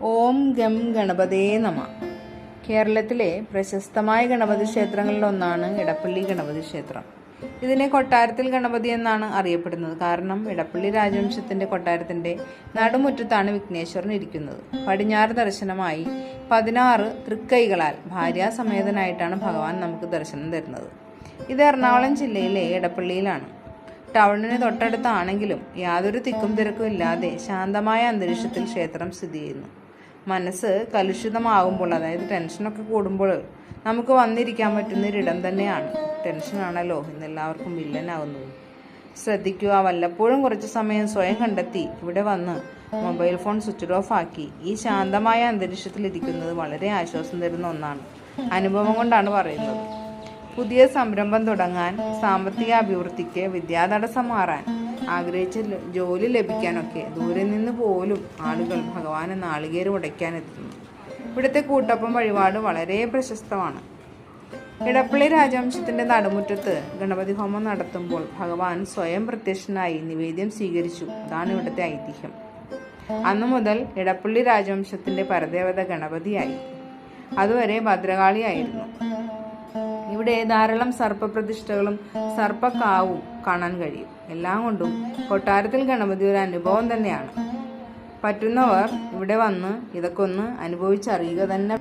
ഓം gum ഗണപതേ നമ. കേരളത്തിലെ പ്രശസ്തമായ ഗണപതി ക്ഷേത്രങ്ങളിലൊന്നാണ് ഇടപ്പള്ളി ഗണപതി ക്ഷേത്രം. ഇതിനെ കൊട്ടാരത്തിൽ ഗണപതി എന്നാണ് അറിയപ്പെടുന്നത്. കാരണം ഇടപ്പള്ളി രാജവംശത്തിന്റെ കൊട്ടാരത്തിന്റെ നടുമുറ്റത്താണ് വിഘ്നേശ്വരൻ ഇരിക്കുന്നത്. പടിഞ്ഞാറ് ദർശനമായി പതിനാറ് തൃക്കൈകളാൽ ഭാര്യാസമേതനായിട്ടാണ് ഭഗവാൻ നമുക്ക് ദർശനം തരുന്നത്. ഇത് എറണാകുളം ജില്ലയിലെ ഇടപ്പള്ളിയിലാണ്. ടൗണിന് തൊട്ടടുത്താണെങ്കിലും യാതൊരു തിക്കും തിരക്കും ഇല്ലാതെ ശാന്തമായ അന്തരീക്ഷത്തിൽ ക്ഷേത്രം സ്ഥിതി ചെയ്യുന്നു. മനസ്സ് കലുഷിതമാകുമ്പോൾ അതായത് ടെൻഷനൊക്കെ കൂടുമ്പോൾ നമുക്ക് വന്നിരിക്കാൻ പറ്റുന്ന ഒരിടം തന്നെയാണ്. ടെൻഷനാണല്ലോ ഇന്നെല്ലാവർക്കും വില്ലനാകുന്നത് ശ്രദ്ധിക്കുക വല്ലപ്പോഴും കുറച്ച് സമയം സ്വയം കണ്ടെത്തി ഇവിടെ വന്ന് മൊബൈൽ ഫോൺ സ്വിച്ച് ഓഫ് ആക്കി ഈ ശാന്തമായ അന്തരീക്ഷത്തിൽ ഇരിക്കുന്നത് വളരെ ആശ്വാസം തരുന്ന ഒന്നാണ്. അനുഭവം കൊണ്ടാണ് പറയുന്നത്. പുതിയ സംരംഭം തുടങ്ങാൻ സാമ്പത്തിക അഭിവൃദ്ധിക്ക് വിദ്യാതടസ്സം മാറാൻ ആഗ്രഹിച്ച ജോലി ലഭിക്കാനൊക്കെ ദൂരെ നിന്ന് പോലും ആളുകൾ ഭഗവാനെ നാളികേര് ഉടയ്ക്കാനെത്തുന്നു. ഇവിടുത്തെ കൂട്ടപ്പം വഴിപാട് വളരെ പ്രശസ്തമാണ്. ഇടപ്പള്ളി രാജവംശത്തിന്റെ നടുമുറ്റത്ത് ഗണപതി ഹോമം നടത്തുമ്പോൾ ഭഗവാൻ സ്വയം പ്രത്യക്ഷനായി നിവേദ്യം സ്വീകരിച്ചു. അതാണ് ഇവിടുത്തെ ഐതിഹ്യം. അന്നു മുതൽ ഇടപ്പള്ളി രാജവംശത്തിന്റെ പരദേവത ഗണപതിയായി. അതുവരെ ഭദ്രകാളിയായിരുന്നു. ഇവിടെ ധാരാളം സർപ്പപ്രതിഷ്ഠകളും സർപ്പക്കാവും കാണാൻ കഴിയും. എല്ലാം കൊണ്ടും കൊട്ടാരത്തിൽ ഗണപതി ഒരു അനുഭവം തന്നെയാണ്. പറ്റുന്നവർ ഇവിടെ വന്ന് ഇതൊക്കെ ഒന്ന് അനുഭവിച്ചറിയുക തന്നെ.